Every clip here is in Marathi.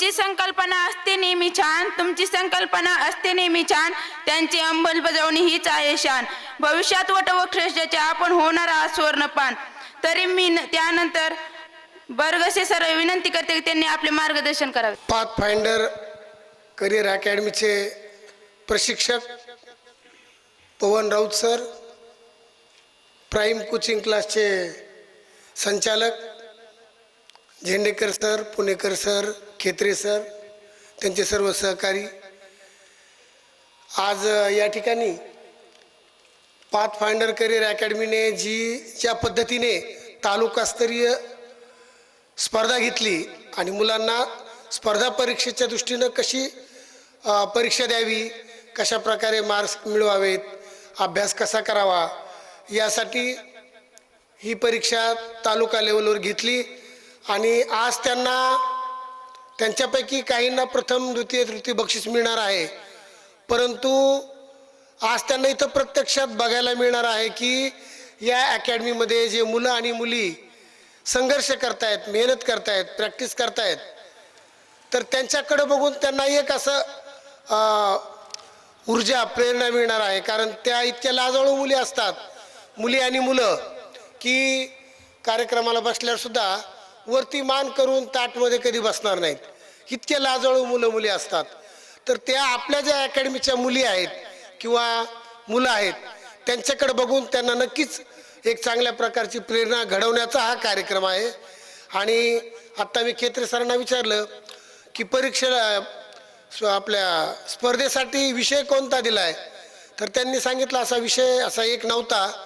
तुमची संकल्पना असते नेहमी छान तुमची संकल्पना असते नेहमी छान त्यांची अंमलबजावणी हीच आहे शान. भविष्यात वटवक्षाचे आपण होणार आहात स्वर्णपान. तरी मी न- त्यानंतर बर्गसे सर विनंती करते की त्यांनी आपले मार्गदर्शन करावे. पाथ फाइंडर करिअर अकॅडमीचे प्रशिक्षक Pawan Raut sir prime coaching क्लासचे संचालक Zendekar sir Punekar sir Khetre sir त्यांचे सर्व सहकारी. आज या ठिकाणी पाथ फाइंडर करिअर अकॅडमीने जी ज्या पद्धतीने तालुकास्तरीय स्पर्धा घेतली आणि मुलांना स्पर्धा परीक्षेच्या दृष्टीनं कशी परीक्षा द्यावी कशा प्रकारे मार्क्स मिळवावेत अभ्यास कसा करावा यासाठी ही परीक्षा तालुका लेवलवर घेतली. आणि आज त्यांना त्यांच्यापैकी काहींना प्रथम द्वितीय तृतीय बक्षीस मिळणार आहे. परंतु आज त्यांना इथं प्रत्यक्षात बघायला मिळणार आहे की या अकॅडमीमध्ये जे मुलं आणि मुली संघर्ष करतायत मेहनत करतायत प्रॅक्टिस करतायत तर त्यांच्याकडं बघून त्यांना एक असं ऊर्जा प्रेरणा मिळणार आहे. कारण त्या इतक्या लाजळू मुली असतात मुली आणि मुलं की कार्यक्रमाला बसल्यावर सुद्धा वरती मान करून ताटमध्ये कधी बसणार नाहीत. इतक्या लाजळू मुलं मुली असतात. तर त्या आपल्या ज्या अकॅडमीच्या मुली आहेत किंवा मुलं आहेत त्यांच्याकडे बघून त्यांना नक्कीच एक चांगल्या प्रकारची प्रेरणा घडवण्याचा हा कार्यक्रम आहे. आणि आत्ता मी खेत्रे सरांना विचारलं की परीक्षेला स्व- आपल्या स्पर्धेसाठी विषय कोणता दिला आहे तर त्यांनी सांगितलं असा विषय असा एक नव्हता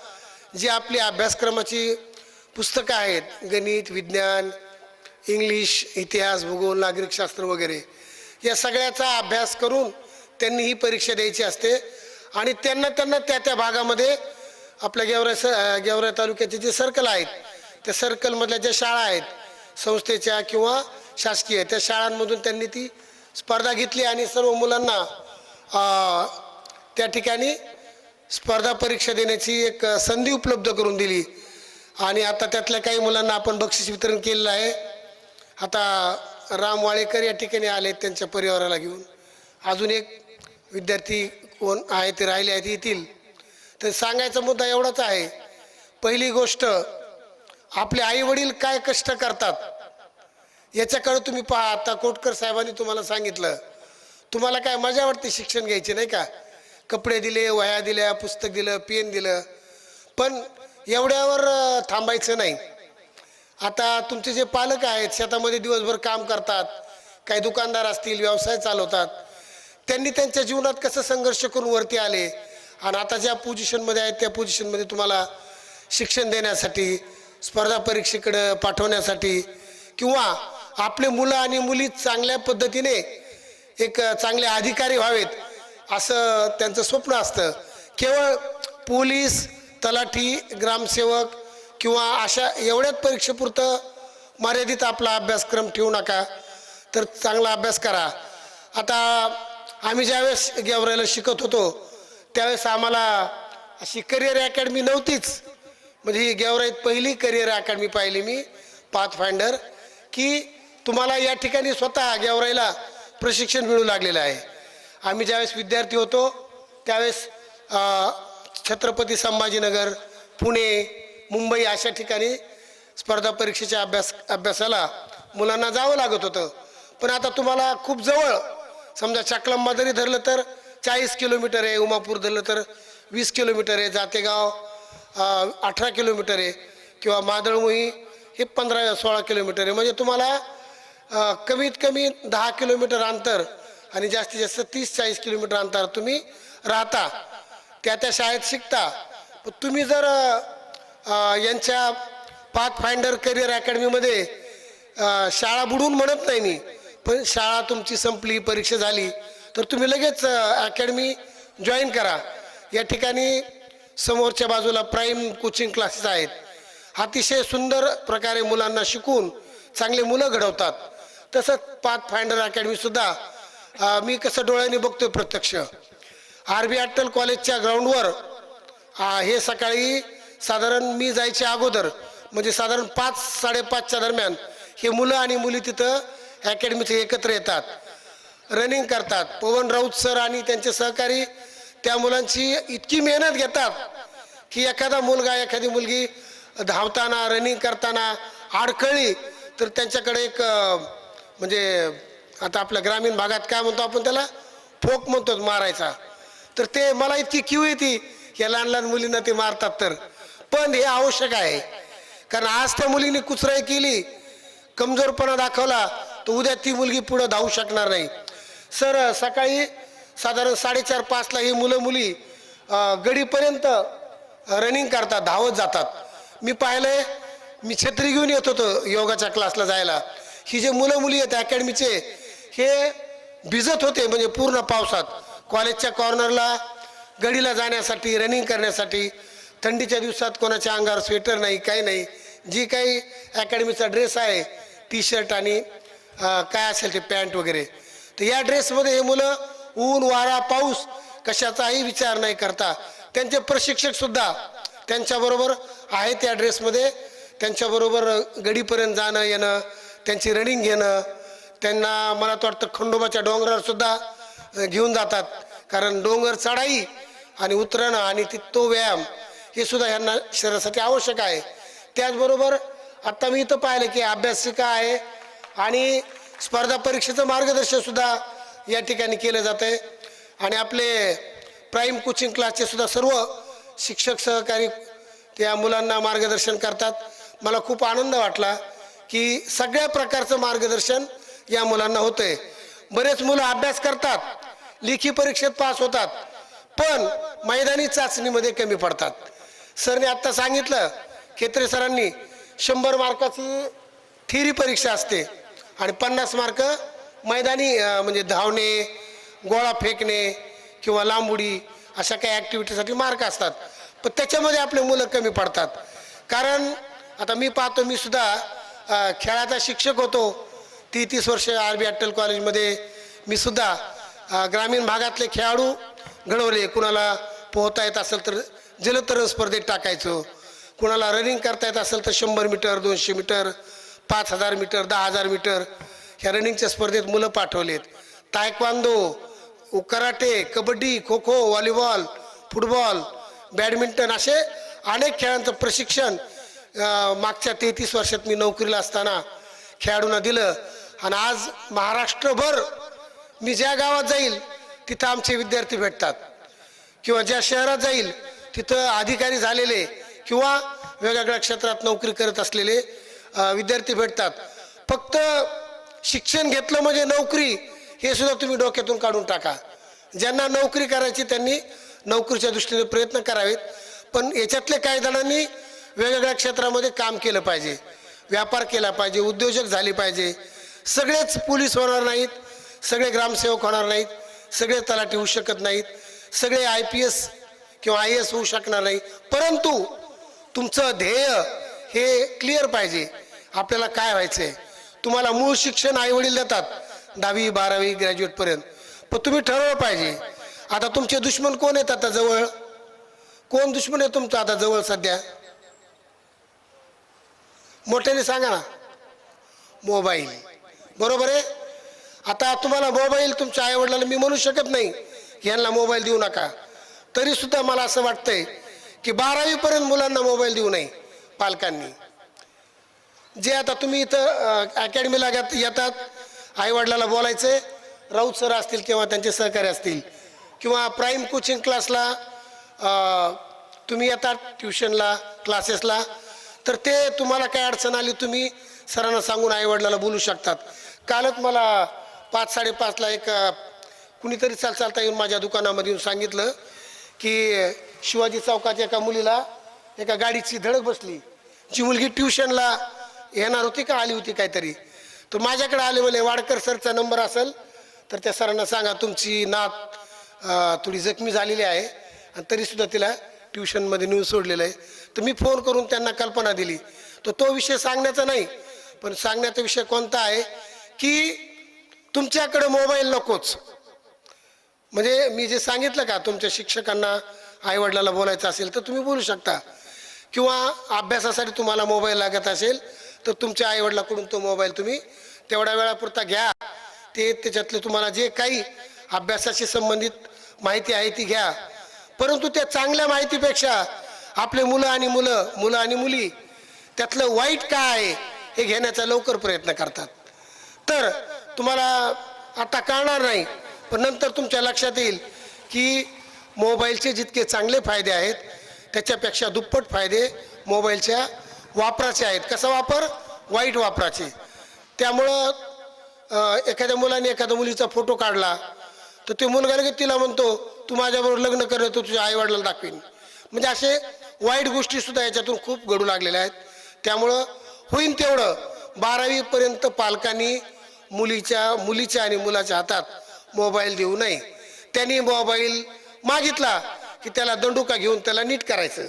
जी आपली अभ्यासक्रमाची पुस्तकं आहेत गणित विज्ञान इंग्लिश इतिहास भूगोल नागरिकशास्त्र वगैरे. या सगळ्याचा अभ्यास करून त्यांनी ही परीक्षा द्यायची असते आणि त्यांना त्यांना त्या त्या भागामध्ये आपल्या गेवरा स गेवरा तालुक्याचे जे सर्कल आहेत त्या सर्कलमधल्या ज्या शाळा आहेत संस्थेच्या किंवा शासकीय त्या शाळांमधून त्यांनी ती स्पर्धा घेतली आणि सर्व मुलांना त्या ठिकाणी स्पर्धा परीक्षा देण्याची एक संधी उपलब्ध करून दिली. आणि आता त्यातल्या काही मुलांना आपण बक्षीस वितरण केलेलं आहे. आता राम वाळेकर या ठिकाणी आले त्यांच्या परिवाराला घेऊन. अजून एक विद्यार्थी कोण आहे ते राहिले आहेत येथील तर सांगायचा मुद्दा एवढाच आहे. पहिली गोष्ट आपले आई वडील काय कष्ट करतात? याच्याकडे तुम्ही पहा. आता कोटकर साहेबांनी तुम्हाला सांगितलं. तुम्हाला काय मजा वाटते शिक्षण घ्यायचे नाही का? कपडे दिले वह्या दिल्या पुस्तक दिलं पेन दिलं. पण एवढ्यावर थांबायचं नाही. आता तुमचे जे पालक आहेत शेतामध्ये दिवसभर काम करतात काही दुकानदार असतील व्यवसाय चालवतात त्यांनी त्यांच्या जीवनात कसं संघर्ष करून वरती आले? आणि आता ज्या पोझिशनमध्ये आहेत त्या पोझिशनमध्ये तुम्हाला शिक्षण देण्यासाठी स्पर्धा परीक्षेकडं पाठवण्यासाठी किंवा आपले मुलं आणि मुली चांगल्या पद्धतीने एक चांगले अधिकारी व्हावेत असं त्यांचं स्वप्न असतं. केवळ पोलीस तलाठी ग्रामसेवक किंवा अशा एवढ्याच परीक्षेपुरतं मर्यादित आपला अभ्यासक्रम ठेवू नका तर चांगला अभ्यास करा. आता आम्ही ज्यावेळेस गेवरायला शिकत होतो त्यावेळेस आम्हाला अशी करिअर अकॅडमी नव्हतीच. म्हणजे ही गेवराईत पहिली करिअर अकॅडमी पाहिली मी पाथ फाइंडर की तुम्हाला या ठिकाणी स्वतः गेवराईला प्रशिक्षण मिळू लागलेलं आहे. आम्ही ज्यावेळेस विद्यार्थी होतो त्यावेळेस छत्रपती संभाजीनगर पुणे मुंबई अशा ठिकाणी स्पर्धा परीक्षेच्या अभ्यास अभ्यासाला मुलांना जावं लागत होतं. पण आता तुम्हाला खूप जवळ समजा चकलंबा जरी धरलं तर चाळीस किलोमीटर आहे उमापूर धरलं तर वीस किलोमीटर आहे जातेगाव अठरा किलोमीटर आहे किंवा मादळमुही हे पंधरा सोळा किलोमीटर आहे. म्हणजे तुम्हाला कमीत कमी दहा किलोमीटर अंतर आणि जास्तीत जास्त तीस चाळीस किलोमीटर अंतर तुम्ही राहता. त्या त्या शाळेत शिकता. पण तुम्ही जर यांच्या पाथ फाइंडर करिअर अकॅडमीमध्ये शाळा बुडून म्हणत नाही मी पण शाळा तुमची संपली परीक्षा झाली तर तुम्ही लगेच अकॅडमी जॉईन करा. या ठिकाणी समोरच्या बाजूला प्राईम कोचिंग क्लासेस आहेत. अतिशय सुंदर प्रकारे मुलांना शिकून चांगले मुलं घडवतात. तसंच पाथ फाइंडर अकॅडमीसुद्धा मी कसं डोळ्याने बघतोय प्रत्यक्ष. आर बी अट्टल कॉलेजच्या ग्राउंडवर हे सकाळी साधारण मी जायच्या अगोदर म्हणजे साधारण पाच साडेपाचच्या दरम्यान हे मुलं आणि मुली तिथं अकॅडमीचे एकत्र येतात रनिंग करतात. पवन राऊत सर आणि त्यांचे सहकारी त्या मुलांची इतकी मेहनत घेतात की एखादा मुलगा एखादी मुलगी धावताना रनिंग करताना अडकळी तर त्यांच्याकडे एक म्हणजे आता आपल्या ग्रामीण भागात काय म्हणतो आपण त्याला? फोक म्हणतो मारायचा. तर ते मला इतकी किव येते. या लहान लहान मुलींना ते मारतात तर. पण हे आवश्यक आहे. कारण आज त्या मुलीने कुचराई केली. कमजोरपणा दाखवला. तर उद्या ती मुलगी पुढं धावू शकणार नाही. सर सकाळी साधारण साडेचार पाचला ही मुलं मुली गडीपर्यंत रनिंग करतात धावत जातात. मी पाहिलंय मी छत्री घेऊन येत होतो योगाच्या क्लासला जायला. ही जे मुलं मुली आहेत अकॅडमीचे हे भिजत होते म्हणजे पूर्ण पावसात. कॉलेजच्या कॉर्नरला गडीला जाण्यासाठी रनिंग करण्यासाठी थंडीच्या दिवसात कोणाच्या अंगावर स्वेटर नाही काही नाही. जी काही अकॅडमीचा ड्रेस आहे टी शर्ट आणि काय असेल ते पॅन्ट वगैरे. तर या ड्रेसमध्ये हे मुलं ऊन वारा पाऊस कशाचाही विचार नाही करता. त्यांचे प्रशिक्षकसुद्धा त्यांच्याबरोबर आहे त्या ड्रेसमध्ये त्यांच्याबरोबर गडीपर्यंत जाणं येणं त्यांची रनिंग घेणं त्यांना मला तर वाटतं खंडोबाच्या डोंगरावरसुद्धा घेऊन जातात. कारण डोंगर चढाई आणि उतरणं आणि ती तो व्यायाम हे सुद्धा ह्यांना शरीरासाठी आवश्यक आहे. त्याचबरोबर आत्ता मी इथं पाहिलं की अभ्यासिका आहे आणि स्पर्धा परीक्षेचं मार्गदर्शन सुद्धा या ठिकाणी केलं जातं आहे आणि आपले प्राईम कोचिंग क्लासचे सुद्धा सर्व शिक्षक सहकारी त्या मुलांना मार्गदर्शन करतात. मला खूप आनंद वाटला की सगळ्या प्रकारचं मार्गदर्शन या मुलांना होतं आहे बरेच मुलं अभ्यास करतात लेखी परीक्षेत पास होतात पण मैदानी चाचणीमध्ये कमी पडतात. सरने आत्ता सांगितलं खेत्रे सरांनी शंभर मार्काची थिरी परीक्षा असते आणि पन्नास मार्क मैदानी म्हणजे धावणे गोळा फेकणे किंवा लांबुडी अशा काही ॲक्टिव्हिटीसाठी मार्क असतात. पण त्याच्यामध्ये आपले मुलं कमी पडतात. कारण आता मी पाहतो मी सुद्धा खेळाचा शिक्षक होतो. ती तीस वर्ष आर बी अट्टल कॉलेजमध्ये मी सुद्धा ग्रामीण भागातले खेळाडू घडवले. कुणाला पोहता येत असेल तर जलतरण स्पर्धेत टाकायचो. कुणाला रनिंग करता येत असेल तर शंभर मीटर दोनशे मीटर पाच हजार मीटर दहा हजार मीटर ह्या रनिंगच्या स्पर्धेत मुलं पाठवलेत. Taekwondo karate kabaddi kho kho volleyball football badminton असे अनेक खेळांचं प्रशिक्षण मागच्या तेहतीस वर्षात मी नोकरीला असताना खेळाडूंना दिलं. आणि आज महाराष्ट्रभर मी ज्या गावात जाईल तिथं आमचे विद्यार्थी भेटतात. किंवा ज्या शहरात जाईल तिथं अधिकारी झालेले किंवा वेगवेगळ्या क्षेत्रात नोकरी करत असलेले विद्यार्थी भेटतात. फक्त शिक्षण घेतलं म्हणजे नोकरी हे सुद्धा तुम्ही डोक्यातून काढून टाका. ज्यांना नोकरी करायची त्यांनी नोकरीच्या दृष्टीने प्रयत्न करावेत. पण याच्यातले काही जणांनी वेगवेगळ्या क्षेत्रामध्ये काम केलं पाहिजे. व्यापार केला पाहिजे उद्योजक झाले पाहिजे. सगळेच पोलीस होणार नाहीत सगळे ग्रामसेवक होणार नाहीत सगळे तलाठी होऊ शकत नाहीत सगळे आय पी एस किंवा आय एस होऊ शकणार नाही. परंतु तुमचं ध्येय हे क्लिअर पाहिजे. आपल्याला काय व्हायचं आहे तुम्हाला मूळ शिक्षण आईवडील देतात दहावी बारावी ग्रॅज्युएटपर्यंत पण तुम्ही ठरवलं पाहिजे. आता तुमचे दुश्मन कोण आहेत आता जवळ? कोण दुश्मन आहे तुमचं आता जवळ सध्या? मोठ्याने सांगा ना. मोबाईल. बरोबर आहे? आता तुम्हाला मोबाईल तुमच्या आईवडिलांना मी म्हणू शकत नाही यांना मोबाईल देऊ नका. तरी सुद्धा मला असं वाटतंय की बारावीपर्यंत मुलांना मोबाईल देऊ नये पालकांनी. जे आता तुम्ही इथं अकॅडमीला येतात आईवडिलाला बोलायचे राऊत सर असतील किंवा त्यांचे सहकारी असतील किंवा प्राईम कोचिंग क्लासला तुम्ही येतात ट्युशनला क्लासेसला तर ते तुम्हाला काय अडचण आली तुम्ही सरांना सांगून आईवडिलाला बोलू शकतात. कालच मला पाच साडेपाचला एक कुणीतरी चाल चालता येऊन माझ्या दुकानामध्ये येऊन सांगितलं की शिवाजी चौकाच्या एका मुलीला एका गाडीची धडक बसली. जी मुलगी ट्युशनला येणार होती का आली होती काहीतरी. तर माझ्याकडे आले म्हणे वाडकर सरचा नंबर असेल तर त्या सरांना सांगा तुमची नात थोडी जखमी झालेली आहे आणि तरीसुद्धा तिला ट्युशनमध्ये नेऊन सोडलेलं आहे. तर मी फोन करून त्यांना कल्पना दिली. तर तो विषय सांगण्याचा नाही पण सांगण्याचा विषय कोणता आहे की तुमच्याकडे मोबाईल नकोच. म्हणजे मी जे सांगितलं का तुमच्या शिक्षकांना आईवडिलाला बोलायचं असेल तर तुम्ही बोलू शकता. किंवा अभ्यासासाठी तुम्हाला मोबाईल लागत असेल तर तुमच्या आईवडिलाकडून तो मोबाईल तुम्ही तेवढ्या वेळापुरता घ्या. ते त्याच्यातले तुम्हाला जे काही अभ्यासाशी संबंधित माहिती आहे ती घ्या. परंतु त्या चांगल्या माहितीपेक्षा आपले मुलं आणि मुलं मुलं आणि मुली त्यातलं वाईट काय आहे? हे घेण्याचा लवकर प्रयत्न करतात. तर तुम्हाला आता कळणार नाही पण नंतर तुमच्या लक्षात येईल की मोबाईलचे जितके चांगले फायदे आहेत त्याच्यापेक्षा दुप्पट फायदे मोबाईलच्या वापराचे आहेत. कसा वापर? वाईट वापराचे. त्यामुळं एखाद्या मुलाने एखाद्या मुलीचा फोटो काढला तर ते मुलगा लगेच तिला म्हणतो तू माझ्याबरोबर लग्न करतो तुझ्या आईवडिलाला दाखवीन. म्हणजे असे वाईट गोष्टीसुद्धा याच्यातून खूप घडू लागलेल्या आहेत. त्यामुळं होईन तेवढं. बारावीपर्यंत पालकांनी मुलीच्या मुलीच्या आणि मुलाच्या हातात मोबाईल देऊ नये. त्यांनी मोबाईल मागितला की त्याला दंडुका घेऊन त्याला नीट करायचं.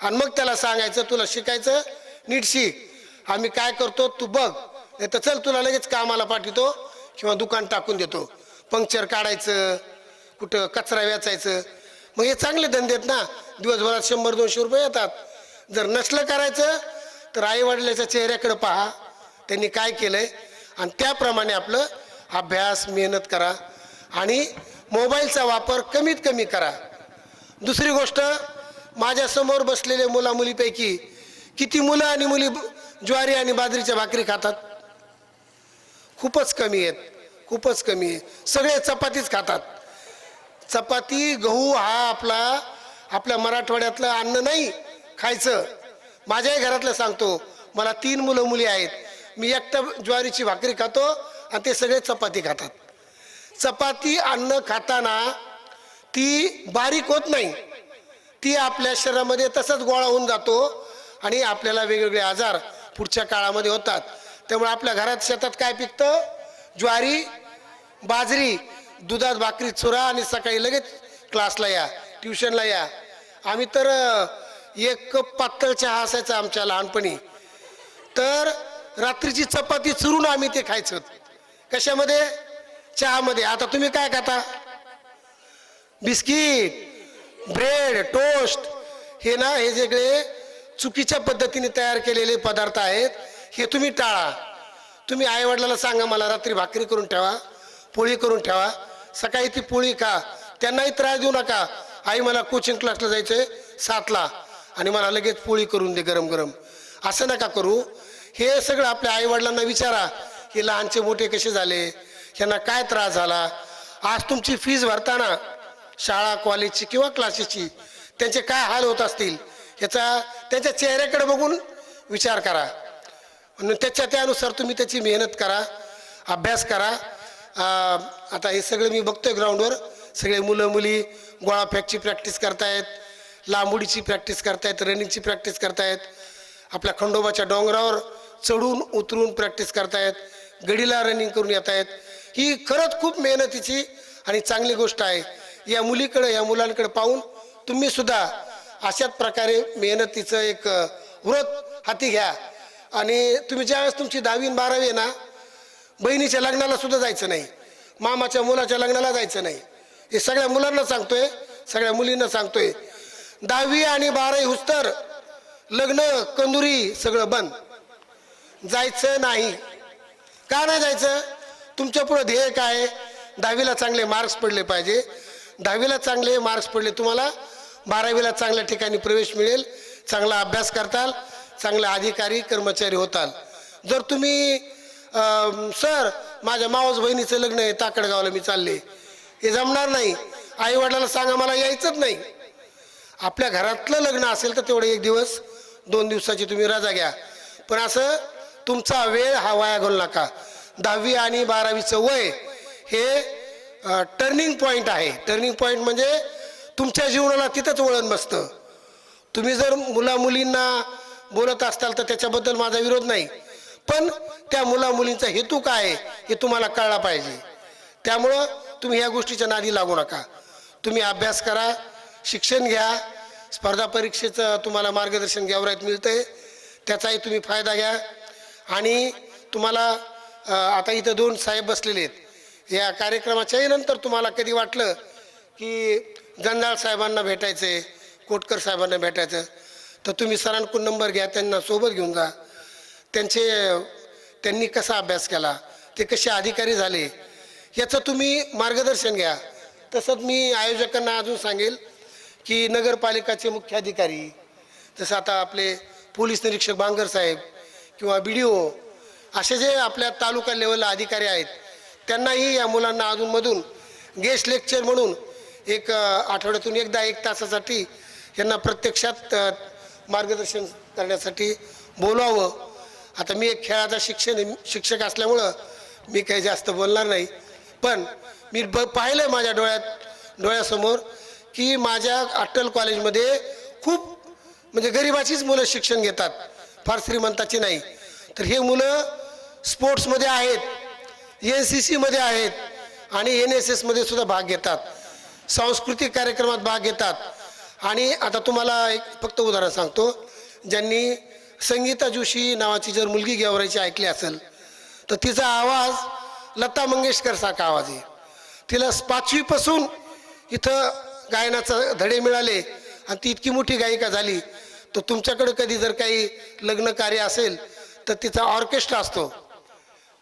आणि मग त्याला सांगायचं तुला शिकायचं? नीट शिक. आम्ही काय करतो तू बघ. नाही तर चल तुला लगेच कामाला पाठवतो किंवा दुकान टाकून देतो. पंक्चर काढायचं कुठं कचरा वेचायचं. मग हे चांगले धंदे आहेत ना. दिवसभरात शंभर दोनशे रुपये येतात. जर नसलं करायचं तर आईवडिलाच्या चेहऱ्याकडे पहा. त्यांनी काय केलंय? आणि त्याप्रमाणे आपलं अभ्यास मेहनत करा. आणि मोबाईलचा वापर कमीत कमी करा. दुसरी गोष्ट माझ्यासमोर बसलेले मुलामुलीपैकी किती मुलं आणि मुली ज्वारी आणि बाजरीच्या भाकरी खातात? खूपच कमी आहेत. खूपच कमी आहे सगळे चपातीच खातात. चपाती गहू हा आपला आपल्या मराठवाड्यातलं अन्न नाही खायचं. माझ्याही घरातलं सांगतो मला तीन मुलं मुली आहेत. मी एकटं ज्वारीची भाकरी खातो आणि ते सगळे चपाती खातात. चपाती अन्न खाताना ती बारीक होत नाही. ती आपल्या शरीरामध्ये तसंच गोळा होऊन जातो आणि आपल्याला वेगवेगळे आजार पुढच्या काळामध्ये होतात. त्यामुळे आपल्या घरात शेतात काय पिकतं? ज्वारी बाजरी दुधात भाकरी चुरा आणि सकाळी लगेच क्लासला या ट्युशनला या. आम्ही तर एक कप पातळ चहा असायचा आमच्या लहानपणी. तर रात्रीची चपाती चुरून आम्ही ते खायचं. कशामध्ये? चहामध्ये. आता तुम्ही काय खाता? Biscuit bread toast. हे ना हे सगळे चुकीच्या पद्धतीने तयार केलेले पदार्थ आहेत. हे तुम्ही टाळा. तुम्ही आईवडिलाला सांगा मला रात्री भाकरी करून ठेवा पोळी करून ठेवा. सकाळी ती पोळी खा. त्यांनाही त्रास देऊ नका. आई मला कोचिंग क्लासला जायचंय सातला. आणि मला लगेच पोळी करून दे गरम गरम. असं नका करू. हे सगळं आपल्या आईवडिलांना विचारा की लहानचे मोठे कसे झाले? ह्यांना काय त्रास झाला? आज तुमची फीज भरताना शाळा कॉलेजची किंवा क्लासेसची त्यांचे काय हाल होत असतील? याचा त्यांच्या चेहऱ्याकडे बघून विचार करा. म्हणून त्याच्या त्यानुसार तुम्ही त्याची मेहनत करा अभ्यास करा. आ, आता हे सगळं मी बघतोय ग्राउंडवर सगळे मुलं मुली गोळा फॅकची प्रॅक्टिस करतायत. लांबुडीची प्रॅक्टिस करतायत रनिंगची प्रॅक्टिस करतायत. आपल्या खंडोबाच्या डोंगरावर चढून उतरून प्रॅक्टिस करतायत. गडीला रनिंग करून येत आहेत ही खरंच खूप मेहनतीची आणि चांगली गोष्ट आहे. या मुलीकडे या मुलांकडे पाहून तुम्ही सुद्धा अशाच प्रकारे मेहनतीचं एक व्रत हाती घ्या. आणि तुम्ही ज्यावेळेस तुमची दहावी बारावी आहे ना बहिणीच्या लग्नाला सुद्धा जायचं नाही. मामाच्या मुलाच्या लग्नाला जायचं नाही. हे सगळ्या मुलांना सांगतोय सगळ्या मुलींना सांगतोय. दहावी आणि बारावी हुस्तर लग्न कंदुरी सगळं बंद. जायचं नाही. का नाही जायचं? तुमच्या पुढं ध्येय काय दहावीला चांगले मार्क्स पडले पाहिजे. दहावीला चांगले मार्क्स पडले तुम्हाला बारावीला चांगल्या ठिकाणी प्रवेश मिळेल. चांगला अभ्यास करताल. चांगले अधिकारी कर्मचारी होताल. जर तुम्ही सर माझ्या मावस बहिणीचं लग्न आहे ताकडगावला मी चालले. हे जमणार नाही. आई वडिलांना सांगा मला यायचंच नाही. आपल्या घरातलं लग्न असेल तर तेवढे एक दिवस दोन दिवसाची तुम्ही रजा घ्या. पण असं तुमचा वेळ हा वाया घालू नका. दहावी आणि बारावीचं वय हे टर्निंग पॉईंट आहे. टर्निंग पॉईंट म्हणजे तुमच्या जीवनाला तिथंच वळण बसतं. तुम्ही जर मुला मुलींना बोलत असताल तर त्याच्याबद्दल माझा विरोध नाही. पण त्या मुला मुलींचा हेतू काय आहे हे तुम्हाला कळला पाहिजे. त्यामुळं तुम्ही ह्या गोष्टीच्या नादी लागू नका. तुम्ही अभ्यास करा शिक्षण घ्या. स्पर्धा परीक्षेचं तुम्हाला मार्गदर्शन घ्यावरायत मिळतंय. त्याचाही तुम्ही फायदा घ्या. आणि तुम्हाला आता इथं दोन साहेब बसलेले आहेत. या कार्यक्रमाच्याही नंतर तुम्हाला कधी वाटलं की जंजाळ साहेबांना भेटायचं आहे कोटकर साहेबांना भेटायचं तर तुम्ही सरांकडून नंबर घ्या त्यांना सोबत घेऊन जा. त्यांचे त्यांनी कसा अभ्यास केला ते कसे अधिकारी झाले याचं तुम्ही मार्गदर्शन घ्या. तसंच मी आयोजकांना अजून सांगेल की नगरपालिकाचे मुख्य अधिकारी जसं आता आपले पोलीस निरीक्षक बांगर साहेब किंवा बी डी ओ असे जे आपल्या तालुका लेवलला अधिकारी आहेत त्यांनाही या मुलांना अधूनमधून गेस्ट लेक्चर म्हणून एक आठवड्यातून एकदा एक तासासाठी यांना प्रत्यक्षात मार्गदर्शन करण्यासाठी बोलावं. आता मी एक खेळाचा शिक्षण शिक्षक असल्यामुळं मी काही जास्त बोलणार नाही. पण मी ब पाहिलं माझ्या डोळ्यात डोळ्यासमोर की माझ्या अट्टल कॉलेजमध्ये खूप म्हणजे गरिबाचीच मुलं शिक्षण घेतात फार श्रीमंताची नाही. तर हे मुलं स्पोर्ट्समध्ये आहेत एन सी सीमध्ये आहेत आणि एन एस एसमध्ये सुद्धा भाग घेतात सांस्कृतिक कार्यक्रमात भाग घेतात. आणि आता तुम्हाला एक फक्त उदाहरण सांगतो ज्यांनी संगीता जोशी नावाची जर मुलगी गेवरायची ऐकली असेल तर तिचा आवाज लता मंगेशकर सारखा आवाज आहे. तिला पाचवीपासून इथं गायनाचा धडे मिळाले आणि ती इतकी मोठी गायिका झाली तर तुमच्याकडं कधी जर काही लग्न कार्य असेल तर तिचा ऑर्केस्ट्रा असतो.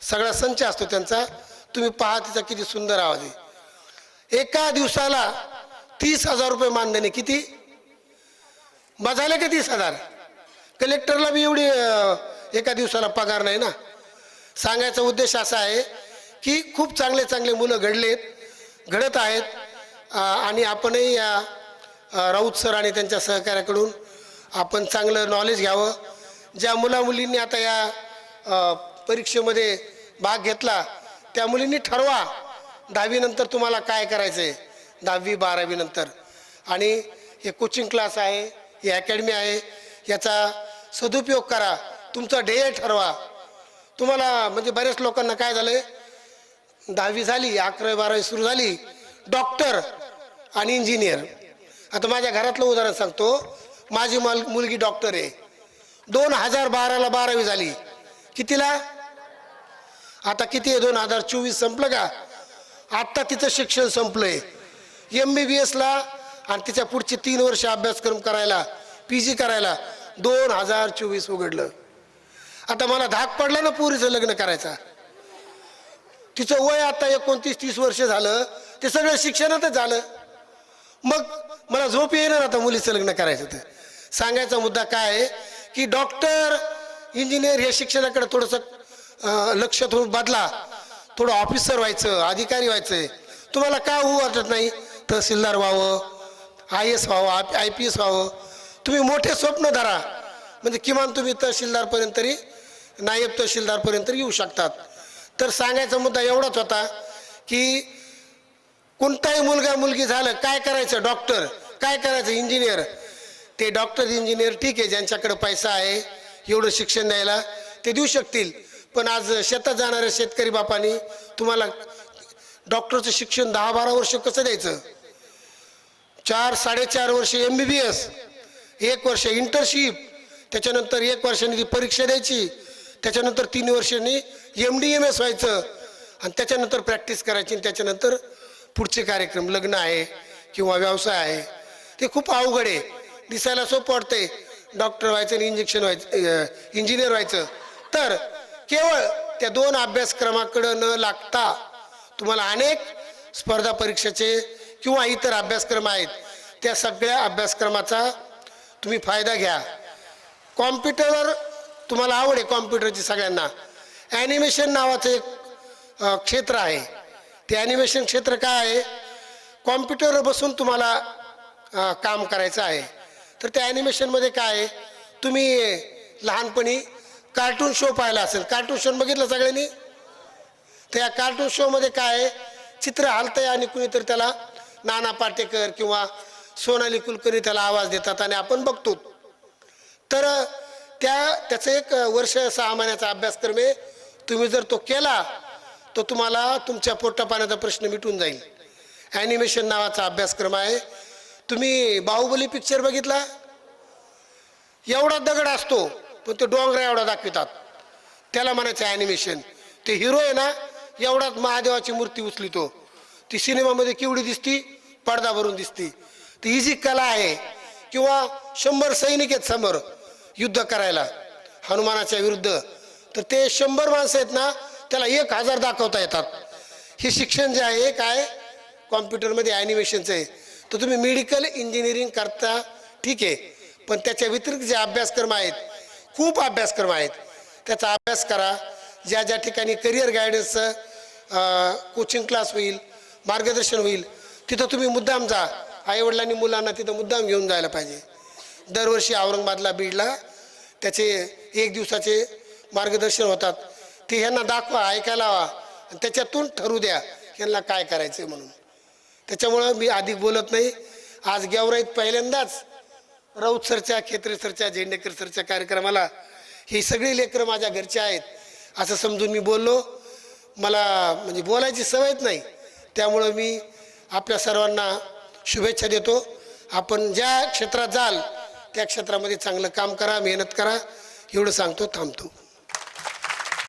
सगळा संच असतो त्यांचा. तुम्ही पहा तिचा किती सुंदर आवाज आहे. एका दिवसाला तीस हजार रुपये मानधनी किती? बजायला का तीस हजार? कलेक्टरला बी एवढी एका दिवसाला पगार नाही ना. सांगायचा उद्देश असा आहे की खूप चांगले चांगले मुलं घडलेत घडत आहेत. आणि आपणही या राऊत सर आणि त्यांच्या सहकार्याकडून आपण चांगलं नॉलेज घ्यावं. ज्या मुला मुलींनी आता या परीक्षेमध्ये भाग घेतला त्या मुलींनी ठरवा दहावीनंतर तुम्हाला काय करायचं आहे दहावी बारावीनंतर आणि हे कोचिंग क्लास आहे ही अकॅडमी आहे याचा सदुपयोग करा. तुमचं ध्येय ठरवा. तुम्हाला म्हणजे बऱ्याच लोकांना काय झालंय? दहावी झाली अकरावी बारावी सुरू झाली. डॉक्टर आणि इंजिनियर. आता माझ्या घरातलं उदाहरण सांगतो. माझी मल मुलगी डॉक्टर आहे. दोन हजार बाराला बारावी झाली. कितीला? आता किती आहे? दोन हजार चोवीस संपलं का? आत्ता तिचं शिक्षण संपलंय. एम बी बी एसला आणि तिच्या पुढचे तीन वर्ष अभ्यासक्रम करायला पी जी करायला दोन हजार चोवीस उघडलं. आता मला धाक पडला ना पुरीचं लग्न करायचा. तिचं वय आता एकोणतीस तीस वर्ष झालं. ते सगळं शिक्षणातच झालं. मग मला झोप येणार आता मुलीचं लग्न करायचं तर सांगायचा मुद्दा काय आहे की डॉक्टर इंजिनियर हे शिक्षणाकडे थोडंसं लक्ष थोडं बदला. थोडं ऑफिसर व्हायचं अधिकारी व्हायचं तुम्हाला का होऊ वाटत नाही? तहसीलदार व्हावं आय एस व्हावं आय पी एस व्हावं. तुम्ही मोठे स्वप्न धरा. म्हणजे किमान तुम्ही तहसीलदारपर्यंत तरी नायब तहसीलदारपर्यंत येऊ शकतात. तर सांगायचा मुद्दा एवढाच होता की कोणताही मुलगा मुलगी झालं काय करायचं डॉक्टर? काय करायचं इंजिनियर? ते डॉक्टर इंजिनियर ठीक आहे ज्यांच्याकडे पैसा आहे एवढं शिक्षण द्यायला ते देऊ शकतील. पण आज शेतात जाणाऱ्या शेतकरी बापानी तुम्हाला डॉक्टरचं शिक्षण दहा बारा वर्ष कसं द्यायचं? चार साडेचार वर्ष एम बी बी एस एक वर्ष इंटर्नशिप त्याच्यानंतर एक वर्षाने ती परीक्षा द्यायची त्याच्यानंतर तीन वर्षांनी एम डी एम एस व्हायचं आणि त्याच्यानंतर प्रॅक्टिस करायची आणि त्याच्यानंतर पुढचे कार्यक्रम लग्न आहे किंवा व्यवसाय आहे ते खूप अवघड आहे. दिसायला सोपं वाटतंय. डॉक्टर व्हायचं आणि इंजेक्शन व्हायचं इंजिनियर व्हायचं. तर केवळ त्या दोन अभ्यासक्रमाकडं न लागता तुम्हाला अनेक स्पर्धा परीक्षेचे किंवा इतर अभ्यासक्रम आहेत. त्या सगळ्या अभ्यासक्रमाचा तुम्ही फायदा घ्या. कॉम्प्युटरवर तुम्हाला आवड आहे कॉम्प्युटरची सगळ्यांना. ॲनिमेशन नावाचं एक क्षेत्र आहे. ते ॲनिमेशन क्षेत्र काय आहे? कॉम्प्युटरवर बसून तुम्हाला काम करायचं आहे. तर त्या ॲनिमेशनमध्ये काय आहे? तुम्ही लहानपणी कार्टून शो पाहिला असेल. कार्टून शो बघितलं सगळ्यांनी? त्या कार्टून शोमध्ये काय आहे? चित्र हलतंय आणि कुणीतरी त्याला नाना पाटेकर किंवा सोनाली कुलकर्णी त्याला आवाज देतात आणि आपण बघतो. तर त्या त्याचं एक वर्ष सहा महिन्याचा अभ्यासक्रम आहे. तुम्ही जर तो केला तो तुम्हाला तुमच्या पोटापाण्याचा प्रश्न मिटून जाईल. ॲनिमेशन नावाचा अभ्यासक्रम आहे. तुम्ही बाहुबली पिक्चर बघितला? एवढा दगड असतो पण ते डोंगरा एवढा दाखवितात. त्याला म्हणायचं ॲनिमेशन ते हिरो आहे ना एवढाच महादेवाची मूर्ती उचलितो ती. सिनेमामध्ये केवढी दिसती? पडदा भरून दिसती. ती ही जी कला आहे किंवा शंभर सैनिक आहेत समोर युद्ध करायला हनुमानाच्या विरुद्ध तर ते शंभर माणसं आहेत ना त्याला एक हजार दाखवता येतात. हे शिक्षण जे आहे काय कॉम्प्युटरमध्ये ॲनिमेशनचं आहे. तर तुम्ही मेडिकल इंजिनिअरिंग करता ठीक आहे. पण त्याच्या व्यतिरिक्त जे अभ्यासक्रम आहेत खूप अभ्यासक्रम आहेत. त्याचा अभ्यास करा. ज्या ज्या ठिकाणी करिअर गायडन्सचं कोचिंग क्लास होईल मार्गदर्शन होईल तिथं तुम्ही मुद्दाम जा. आईवडिलांनी मुलांना तिथं मुद्दाम घेऊन जायला पाहिजे. दरवर्षी औरंगाबादला बीडला त्याचे एक दिवसाचे मार्गदर्शन होतात. ते ह्यांना दाखवा ऐकायला हवा आणि त्याच्यातून ठरू द्या. ह्यांना काय करायचं आहे म्हणून. त्याच्यामुळं मी अधिक बोलत नाही. आज गेवराईत पहिल्यांदाच राऊत सरच्या खेत्रे सरच्या झेंडेकर सरच्या कार्यक्रमाला ही सगळी लेकरं माझ्या घरचे आहेत. असं समजून मी बोललो. मला म्हणजे बोलायची सवयच नाही. त्यामुळं मी आपल्या सर्वांना शुभेच्छा देतो. आपण ज्या क्षेत्रात जाल त्या क्षेत्रामध्ये चांगलं काम करा मेहनत करा. एवढं सांगतो थांबतो.